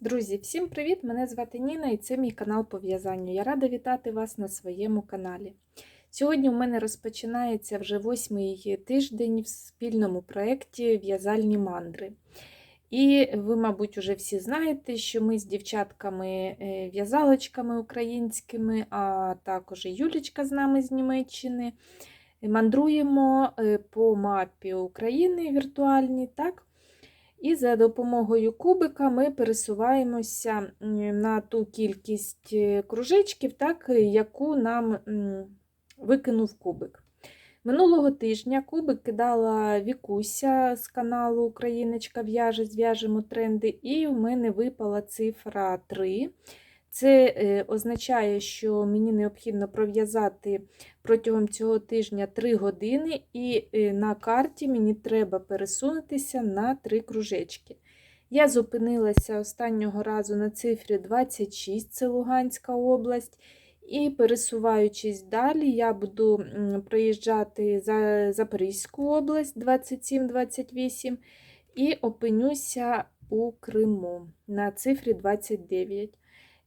Друзі, всім привіт! Мене звати Ніна і це мій канал по в'язанню. Я рада вітати вас на своєму каналі. Сьогодні у мене розпочинається вже восьмий тиждень в спільному проєкті В'язальні мандри. І ви, мабуть, вже всі знаєте, що ми з дівчатками-в'язалочками українськими, а також і Юлічка з нами з Німеччини, мандруємо е, по мапі України віртуальній. так? І за допомогою кубика ми пересуваємося на ту кількість е, кружечків, так, яку нам викинув кубик. Минулого тижня кубик кидала Вікуся з каналу Україночка в'яже, зв'яжемо тренди, і в мене випала цифра 3. Це е, означає, що мені необхідно пров'язати протягом цього тижня 3 години, і е, на карті мені треба пересунутися на 3 кружечки. Я зупинилася останнього разу на цифрі 26, це Луганська область. І пересуваючись далі, я буду проїжджати за Запорізьку область 27-28 і опинюся у Криму на цифрі 29.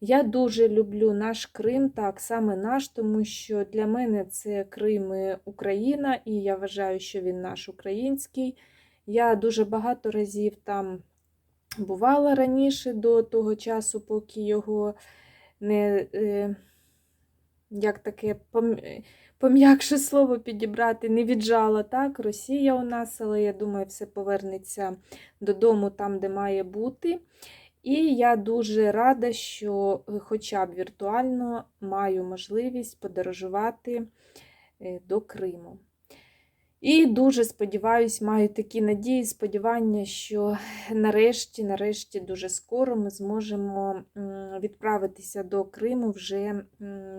Я дуже люблю наш Крим, так, саме наш, тому що для мене це Крим і Україна, і я вважаю, що він наш український. Я дуже багато разів там бувала раніше до того часу, поки його не, е, як таке пом'якше слово підібрати, не віджала так, Росія у нас, але я думаю, все повернеться додому там, де має бути. І я дуже рада, що е, хоча б віртуально маю можливість подорожувати е, до Криму. І дуже сподіваюся, маю такі надії, сподівання, що нарешті, нарешті, дуже скоро ми зможемо відправитися до Криму вже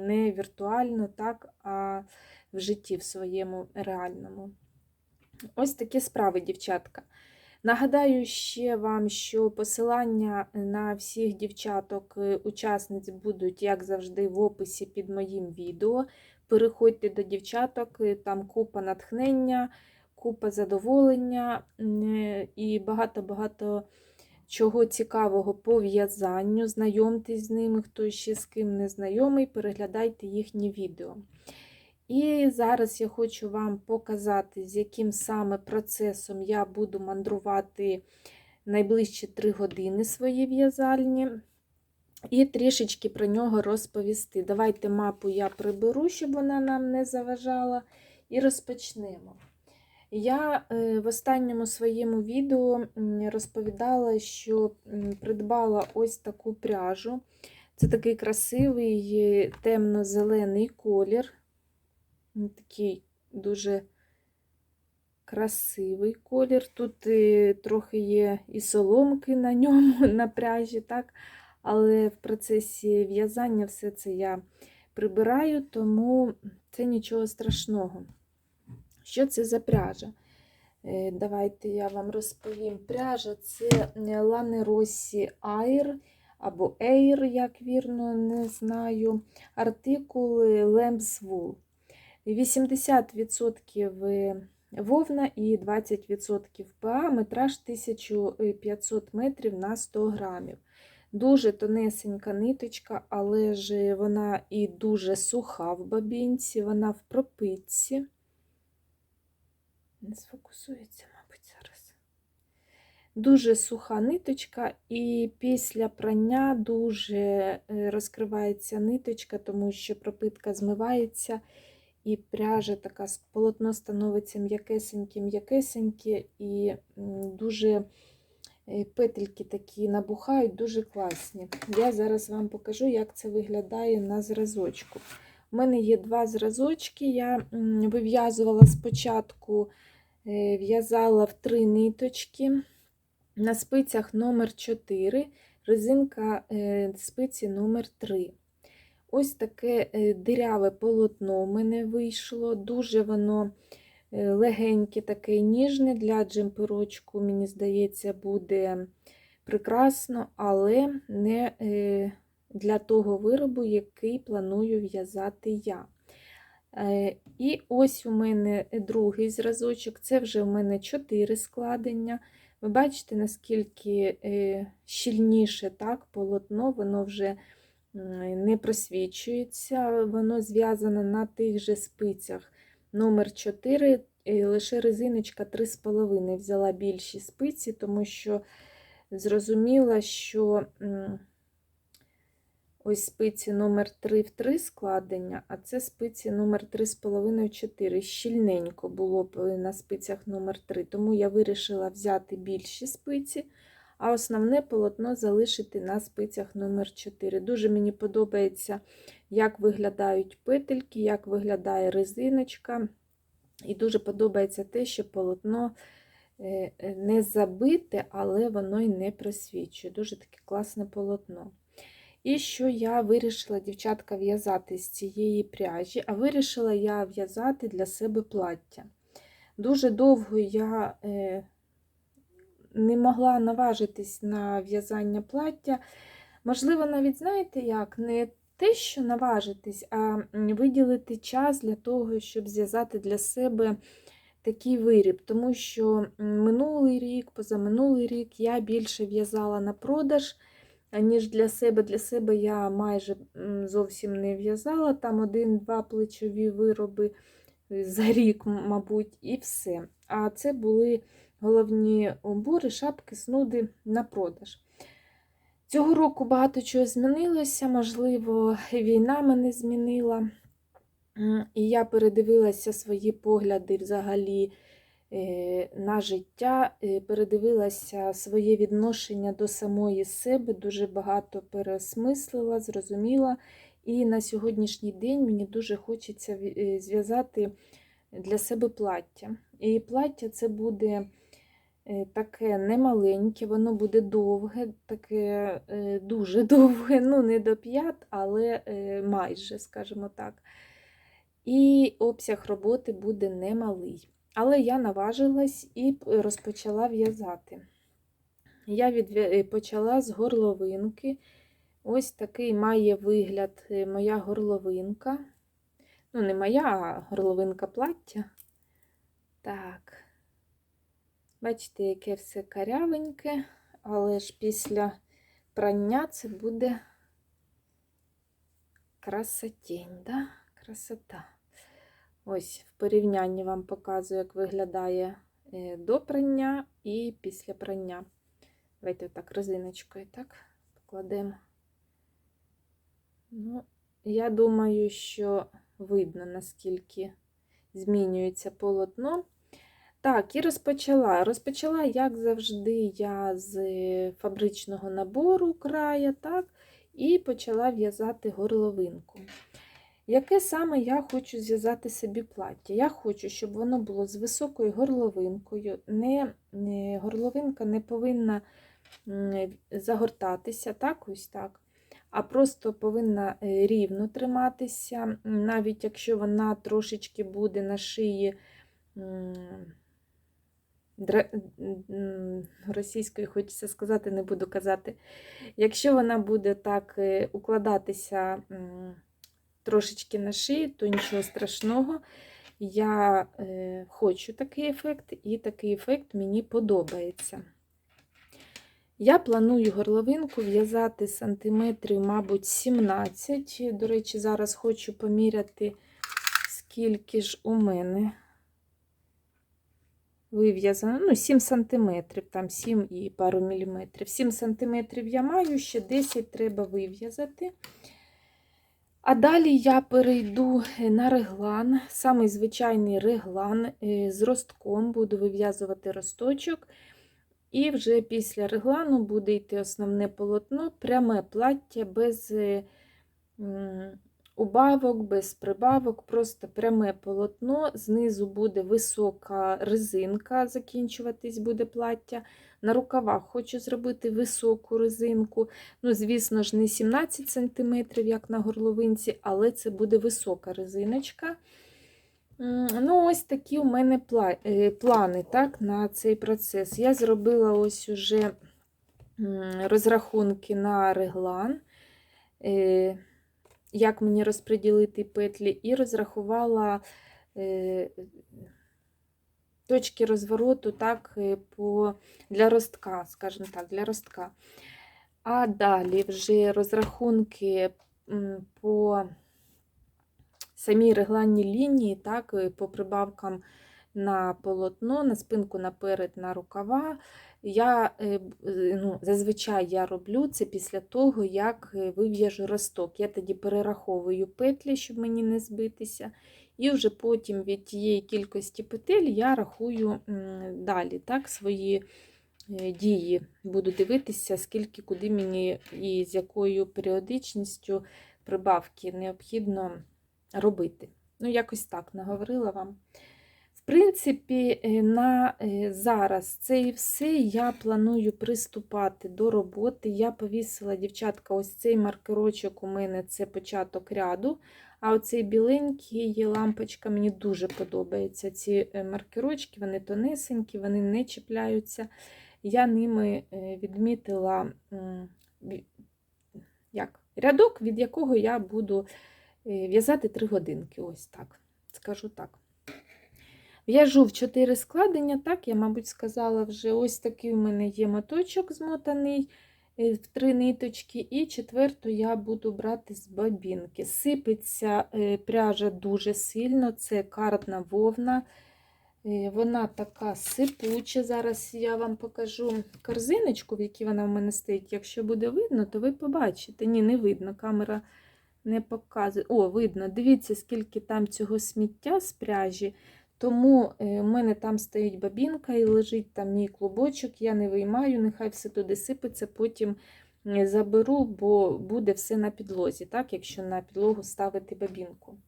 не віртуально, так, а в житті в своєму реальному. Ось такі справи, дівчатка. Нагадаю ще вам, що посилання на всіх дівчаток-учасниць е, будуть, як завжди, в описі під моїм відео. Переходьте до дівчаток, е, там купа натхнення, купа задоволення е, і багато-багато чого цікавого по в'язанню. Знайомтесь з ними, хто ще з ким не знайомий, переглядайте їхні відео. І зараз я хочу вам показати, з яким саме процесом я буду мандрувати найближчі 3 години свої в'язальні. І трішечки про нього розповісти. Давайте мапу я приберу, щоб вона нам не заважала, і розпочнемо. Я е, в останньому своєму відео розповідала, що придбала ось таку пряжу. Це такий красивий темно-зелений колір. Такий дуже красивий колір. Тут і трохи є і соломки на ньому, на пряжі, так? але в процесі в'язання все це я прибираю, тому це нічого страшного. Що це за пряжа? Е, давайте я вам розповім. Пряжа це Lane Rossi Air або Air, як вірно, не знаю. Артикул Lambs Wool. 80% вовна і 20% ПА, метраж 1500 метрів на 100 грамів. Дуже тонесенька ниточка, але ж вона і дуже суха в бабінці, вона в пропитці. Не сфокусується, мабуть, зараз. Дуже суха ниточка, і після прання дуже е, розкривається ниточка, тому що пропитка змивається. І пряжа така полотно становиться м'якесеньке-м'якесеньке, і дуже е, петельки такі набухають, дуже класні. Я зараз вам покажу, як це виглядає на зразочку. У мене є два зразочки. Я вив'язувала спочатку, е, в'язала в три ниточки. На спицях номер 4 резинка е, спиці номер 3 Ось таке е, диряве полотно в мене вийшло. Дуже воно е, легеньке, таке ніжне для джемперочку, мені здається, буде прекрасно, але не е, для того виробу, який планую в'язати я. І ось у мене другий зразочок. Це вже у мене 4 складення. Ви бачите, наскільки щільніше так, полотно, воно вже не просвічується, воно зв'язане на тих же спицях. Номер 4, е, лише резиночка 3,5 взяла більші спиці, тому що зрозуміла, що ось спиці номер 3 в 3 складення, а це спиці номер 3,5 в 4. Щільненько було б е, на спицях номер 3, тому я вирішила взяти більші спиці, а основне полотно залишити на спицях номер 4. Дуже мені подобається, як виглядають петельки, як виглядає резиночка. І дуже подобається те, що полотно е, е, не забите, але воно й не просвічує. Дуже таке класне полотно. І що я вирішила, дівчатка, в'язати з цієї пряжі, а вирішила я в'язати для себе плаття. Дуже довго я е, не могла наважитись на в'язання плаття. Можливо, навіть, знаєте як, не те, що наважитись, а виділити час для того, щоб зв'язати для себе такий виріб. Тому що минулий рік, позаминулий рік я більше в'язала на продаж, ніж для себе. Для себе я майже зовсім не в'язала. Там один-два плечові вироби е, за рік, мабуть, і все. А це були головні убори, шапки, снуди на продаж. Цього року багато чого змінилося, можливо, війна мене змінила. І я передивилася свої погляди взагалі е, на життя, е, передивилася своє відношення до самої себе, дуже багато переосмислила, зрозуміла. І на сьогоднішній день мені дуже хочеться е, зв'язати для себе плаття. І плаття це буде таке немаленьке, воно буде довге, таке е, дуже довге, ну не до п'ят, але е, майже, скажімо так. І обсяг роботи буде немалий. Але я наважилась і розпочала в'язати. Я е, почала з горловинки. Ось такий має вигляд е, моя горловинка. Ну, не моя, а горловинка плаття. Так. Бачите, яке все карявеньке, але ж після прання це буде красотень, да? Красота. Ось в порівнянні вам показую, як виглядає е, до прання і після прання. Давайте так резиночкою так покладемо. Ну, я думаю, що видно, наскільки змінюється полотно. Так, і розпочала. Розпочала, як завжди, я з фабричного набору края, так, і почала в'язати горловинку. Яке саме я хочу зв'язати собі плаття? Я хочу, щоб воно було з високою горловинкою. Не, не- горловинка не повинна загортатися, так, ось так, а просто повинна е, рівно триматися, навіть якщо вона трошечки буде на шиї. Російською хочеться сказати, не буду казати. Якщо вона буде так е, укладатися трошечки на шиї, то нічого страшного. Я е, хочу такий ефект, і такий ефект мені подобається. Я планую горловинку в'язати сантиметрів, мабуть, 17. До речі, зараз хочу поміряти, скільки ж у мене вив'язано. Ну, 7 сантиметрів, там 7 і пару міліметрів. 7 сантиметрів я маю, ще 10 треба вив'язати. А далі я перейду на реглан, самий звичайний реглан е, з ростком, буду вив'язувати росточок. І вже після реглану буде йти основне полотно, пряме плаття без е, убавок, без прибавок, просто пряме полотно. Знизу буде висока резинка, закінчуватись буде плаття. На рукавах хочу зробити високу резинку. Ну, звісно ж, не 17 см, як на горловинці, але це буде висока резиночка. Ну, ось такі у мене е, плани так, на цей процес. Я зробила ось уже розрахунки на реглан. Як мені розподілити петлі, і розрахувала е, точки розвороту так, е, по, для ростка, скажімо так, для ростка. А далі вже розрахунки по самій регланній лінії, так, е, по прибавкам на полотно, на спинку наперед, на рукава. Я е, е, ну, зазвичай я роблю це після того, як е, вив'яжу росток. Я тоді перераховую петлі, щоб мені не збитися. І вже потім від тієї кількості петель я рахую далі так, свої дії. Буду дивитися, скільки куди мені і з якою періодичністю прибавки необхідно робити. Ну, якось так наговорила вам. Принципі, е, на е, зараз це і все. Я планую приступати до роботи. Я повісила, дівчатка, ось цей маркерочок у мене це початок ряду. А оцей біленький лампочка, мені дуже подобаються ці е, маркерочки, вони тонесенькі, вони не чіпляються. Я ними відмітила як, рядок, від якого я буду в'язати 3 годинки. Ось так, скажу так. В'яжу в 4 складення, так, я, мабуть, сказала вже. Ось такий у мене є моточок змотаний е, в три ниточки, і четверту я буду брати з бобінки. Сипеться е, пряжа дуже сильно, це картна вовна. Е, Вона така сипуча. Зараз я вам покажу корзиночку, в якій вона в мене стоїть. Якщо буде видно, то ви побачите. Ні, не видно, камера не показує. О, видно, дивіться, скільки там цього сміття з пряжі. Тому е, у мене там стоїть бабінка і лежить там мій клубочок, я не виймаю, нехай все туди сипеться, потім е, заберу, бо буде все на підлозі, так, якщо на підлогу ставити бабінку.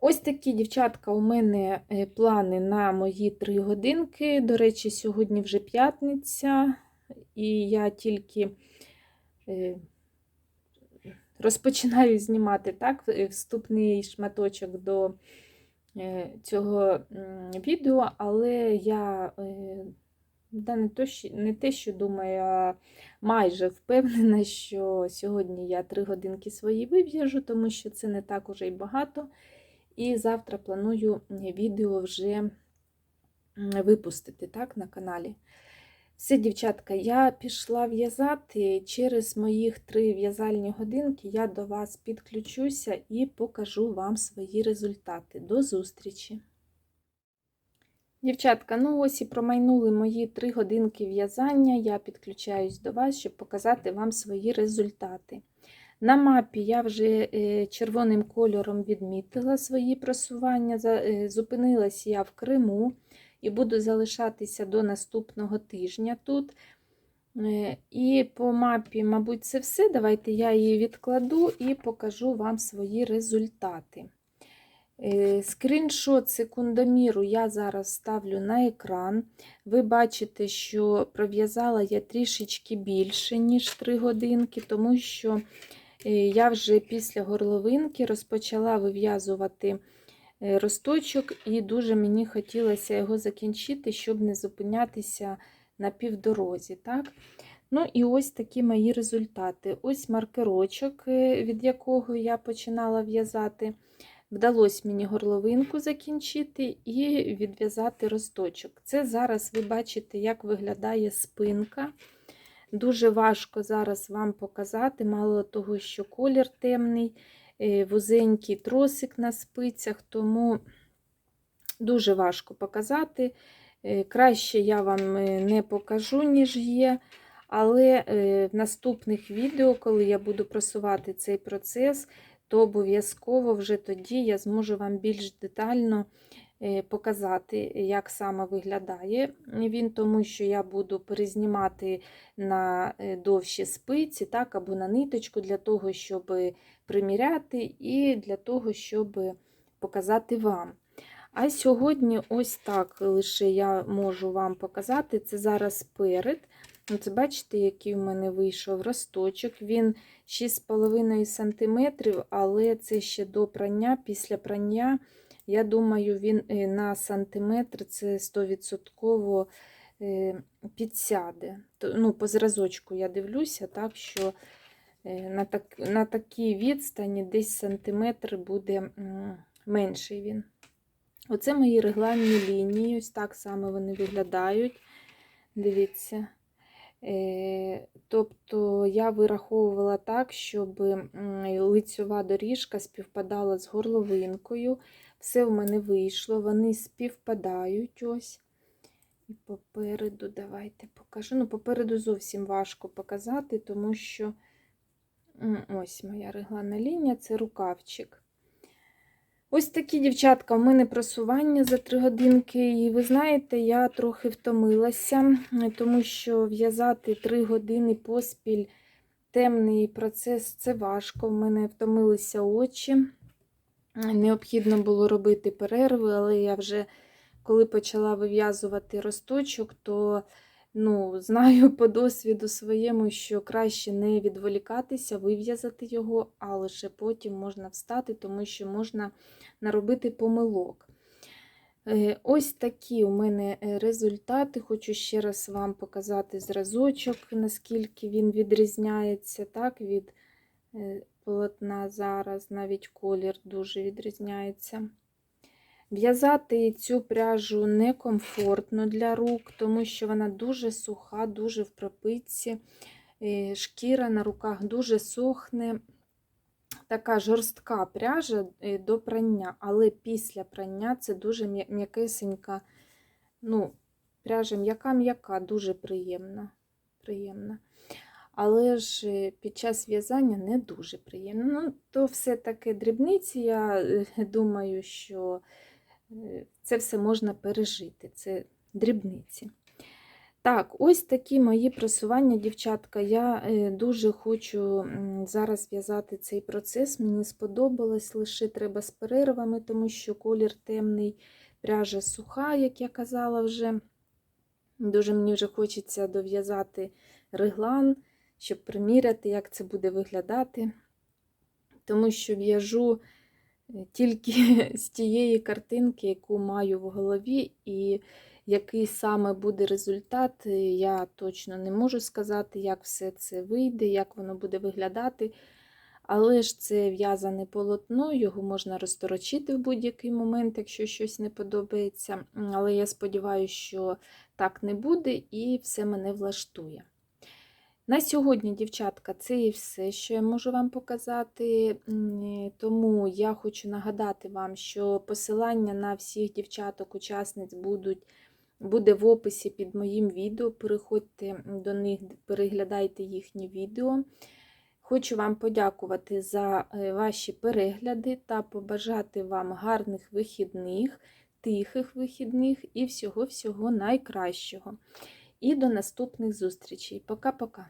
Ось такі, дівчатка, у мене е, плани на мої 3 годинки. До речі, сьогодні вже п'ятниця, і я тільки розпочинаю знімати так, вступний шматочок до цього відео, але я е, не, те, що думаю, а майже впевнена, що сьогодні я 3 годинки свої вив'яжу, тому що це не так уже й багато. І завтра планую відео вже випустити так, на каналі. Все, дівчатка, я пішла в'язати. Через моїх три в'язальні годинки я до вас підключуся і покажу вам свої результати. До зустрічі! Дівчатка, ну ось і промайнули мої три годинки в'язання. Я підключаюсь до вас, щоб показати вам свої результати. На мапі я вже е, червоним кольором відмітила свої просування. Е, Зупинилась я в Криму і буду залишатися до наступного тижня тут. Е, І по мапі, мабуть, це все. Давайте я її відкладу і покажу вам свої результати. Е, Скріншот секундоміру я зараз ставлю на екран. Ви бачите, що пров'язала я трішечки більше, ніж 3 годинки, тому що е, я вже після горловинки розпочала вив'язувати росточок, і дуже мені хотілося його закінчити, щоб не зупинятися на півдорозі. Так? Ну і ось такі мої результати. Ось маркерочок, е, від якого я починала в'язати. Вдалося мені горловинку закінчити і відв'язати росточок. Це зараз ви бачите, як виглядає спинка. Дуже важко зараз вам показати, мало того, що колір темний, е, вузенький тросик на спицях, тому дуже важко показати. Е, Краще я вам е, не покажу, ніж є. Але е, в наступних відео, коли я буду просувати цей процес, то обов'язково вже тоді я зможу вам більш детально е, показати, як саме виглядає він, тому що я буду перезнімати на е, довші спиці, так, або на ниточку, для того, щоб приміряти, і для того, щоб показати вам. А сьогодні ось так лише я можу вам показати. Це зараз перед. От бачите, який в мене вийшов росточок. Він 6,5 см, але це ще до прання. Після прання, я думаю, він е, на сантиметр це 100% е, підсяде. Ну, по зразочку я дивлюся, так що е, на, так, на такій відстані десь сантиметр буде менший він. Оце мої регланні лінії, ось так само вони виглядають. Дивіться. Тобто я вираховувала так, щоб лицьова доріжка співпадала з горловинкою. Все в мене вийшло, вони співпадають ось. І попереду, давайте покажу. Ну, попереду зовсім важко показати, тому що ось моя регланна лінія це рукавчик. Ось такі, дівчатка, у мене просування за 3 годинки. І ви знаєте, я трохи втомилася, тому що в'язати 3 години поспіль темний процес це важко. В мене втомилися очі. Необхідно було робити перерви, але я вже коли почала вив'язувати росточок, то ну, знаю по досвіду своєму, що краще не відволікатися, вив'язати його, а лише потім можна встати, тому що можна наробити помилок. Е, Ось такі у мене е, результати. Хочу ще раз вам показати зразочок, наскільки він відрізняється так, від е, полотна зараз, навіть колір дуже відрізняється. В'язати цю пряжу некомфортно для рук, тому що вона дуже суха, дуже в пропитці. Шкіра на руках дуже сохне. Така жорстка пряжа е, до прання, але після прання це дуже м'я- м'якесенька, ну, пряжа м'яка-м'яка, дуже приємна. приємна. Але ж під час в'язання не дуже приємно. Ну, то все-таки дрібниці, я е, думаю, що е, це все можна пережити. Це дрібниці. Так, ось такі мої просування, дівчатка. Я е, дуже хочу зараз в'язати цей процес. Мені сподобалось, лише треба з перервами, тому що колір темний, пряжа суха, як я казала вже. Дуже мені вже хочеться дов'язати реглан, щоб приміряти, як це буде виглядати. Тому що в'яжу е, тільки з тієї картинки, яку маю в голові, і який саме буде результат, е, я точно не можу сказати, як все це вийде, як воно буде виглядати. Але ж це в'язане полотно, його можна розторочити в будь-який момент, якщо щось не подобається. Але я сподіваюся, що так не буде і все мене влаштує. На сьогодні, дівчатка, це і все, що я можу вам показати. Тому я хочу нагадати вам, що посилання на всіх дівчаток-учасниць будуть, буде в описі під моїм відео. Переходьте до них, переглядайте їхні відео. Хочу вам подякувати за е, ваші перегляди та побажати вам гарних вихідних, тихих вихідних і всього-всього найкращого. І до наступних зустрічей. Пока-пока.